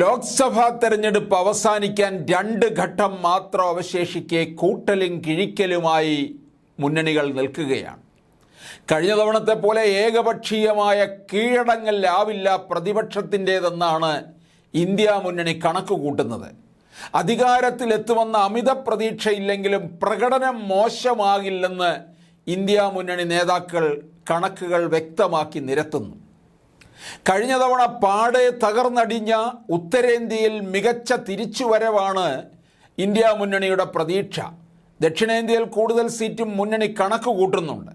ലോക്സഭാ തെരഞ്ഞെടുപ്പ് അവസാനിക്കാൻ രണ്ട് ഘട്ടം മാത്രം അവശേഷിക്കെ കൂട്ടലും കിഴിക്കലുമായി മുന്നണികൾ നിൽക്കുകയാണ്. കഴിഞ്ഞ തവണത്തെ പോലെ ഏകപക്ഷീയമായ കീഴടങ്ങലാവില്ല പ്രതിപക്ഷത്തിന്റേതെന്നാണ് ഇന്ത്യ മുന്നണി കണക്ക് കൂട്ടുന്നത്. അധികാരത്തിലെത്തുമെന്ന അമിത പ്രതീക്ഷയില്ലെങ്കിലും പ്രകടനം മോശമാകില്ലെന്ന് ഇന്ത്യ മുന്നണി നേതാക്കൾ കണക്കുകൾ വ്യക്തമാക്കി നിരത്തുന്നു. കഴിഞ്ഞ തവണ പാടെ തകർന്നടിഞ്ഞ ഉത്തരേന്ത്യയിൽ മികച്ച തിരിച്ചുവരവാണ് ഇന്ത്യ മുന്നണിയുടെ പ്രതീക്ഷ. ദക്ഷിണേന്ത്യയിൽ കൂടുതൽ സീറ്റും മുന്നണി കണക്ക് കൂട്ടുന്നുണ്ട്.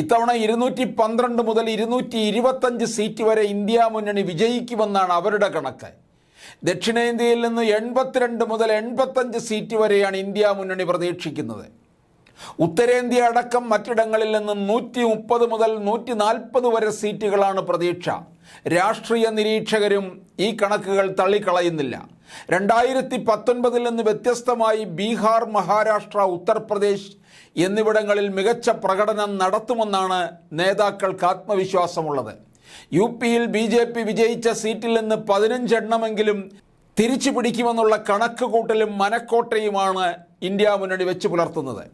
ഇത്തവണ ഇരുന്നൂറ്റി പന്ത്രണ്ട് മുതൽ ഇരുന്നൂറ്റി ഇരുപത്തഞ്ച് സീറ്റ് വരെ ഇന്ത്യ മുന്നണി വിജയിക്കുമെന്നാണ് അവരുടെ കണക്ക്. ദക്ഷിണേന്ത്യയിൽ നിന്ന് എൺപത്തിരണ്ട് മുതൽ എൺപത്തഞ്ച് സീറ്റ് വരെയാണ് ഇന്ത്യ മുന്നണി പ്രതീക്ഷിക്കുന്നത്. ഉത്തരേന്ത്യ അടക്കം മറ്റിടങ്ങളിൽ നിന്ന് നൂറ്റി മുപ്പത് മുതൽ നൂറ്റി നാൽപ്പത് വരെ സീറ്റുകളാണ് പ്രതീക്ഷ. രാഷ്ട്രീയ നിരീക്ഷകരും ഈ കണക്കുകൾ തള്ളിക്കളയുന്നില്ല. രണ്ടായിരത്തി പത്തൊൻപതിൽ നിന്ന് വ്യത്യസ്തമായി ബീഹാർ മഹാരാഷ്ട്ര ഉത്തർപ്രദേശ് എന്നിവിടങ്ങളിൽ മികച്ച പ്രകടനം നടത്തുമെന്നാണ് നേതാക്കൾക്ക് ആത്മവിശ്വാസമുള്ളത്. യു പിയിൽ ബി ജെ പി വിജയിച്ച സീറ്റിൽ നിന്ന് പതിനഞ്ചെണ്ണമെങ്കിലും തിരിച്ചു പിടിക്കുമെന്നുള്ള കണക്ക് കൂട്ടലും മനക്കോട്ടയുമാണ് ഇന്ത്യ മുന്നണി വെച്ച് പുലർത്തുന്നത്.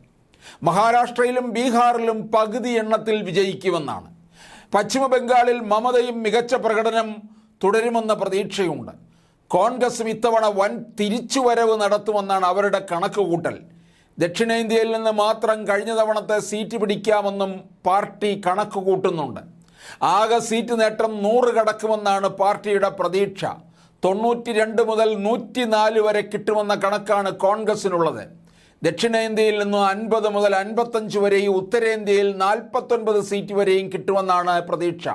മഹാരാഷ്ട്രയിലും ബീഹാറിലും പകുതി എണ്ണത്തിൽ വിജയിക്കുമെന്നാണ്. പശ്ചിമ ബംഗാളിൽ മമതയും മികച്ച പ്രകടനം തുടരുമെന്ന പ്രതീക്ഷയുണ്ട് കോൺഗ്രസും ഇത്തവണ വൻ തിരിച്ചുവരവ് നടത്തുമെന്നാണ് അവരുടെ കണക്ക് കൂട്ടൽ ദക്ഷിണേന്ത്യയിൽ നിന്ന് മാത്രം കഴിഞ്ഞ തവണത്തെ സീറ്റ് പിടിക്കാമെന്നും പാർട്ടി കണക്കുകൂട്ടുന്നുണ്ട്. ആകെ സീറ്റ് നേട്ടം നൂറ് കടക്കുമെന്നാണ് പാർട്ടിയുടെ പ്രതീക്ഷ. തൊണ്ണൂറ്റി രണ്ട് മുതൽ നൂറ്റി നാല് വരെ കിട്ടുമെന്ന കണക്കാണ് കോൺഗ്രസിനുള്ളത്. ദക്ഷിണേന്ത്യയിൽ നിന്ന് അൻപത് മുതൽ അൻപത്തഞ്ച് വരെയും ഉത്തരേന്ത്യയിൽ നാൽപ്പത്തൊൻപത് സീറ്റ് വരെയും കിട്ടുമെന്നാണ് പ്രതീക്ഷ.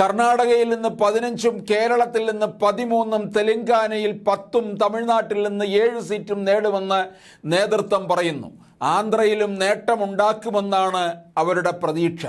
കർണാടകയിൽ നിന്ന് പതിനഞ്ചും കേരളത്തിൽ നിന്ന് പതിമൂന്നും തെലങ്കാനയിൽ പത്തും തമിഴ്നാട്ടിൽ നിന്ന് ഏഴ് സീറ്റും നേടുമെന്ന് നേതൃത്വം പറയുന്നു. ആന്ധ്രയിലും നേട്ടമുണ്ടാക്കുമെന്നാണ് അവരുടെ പ്രതീക്ഷ.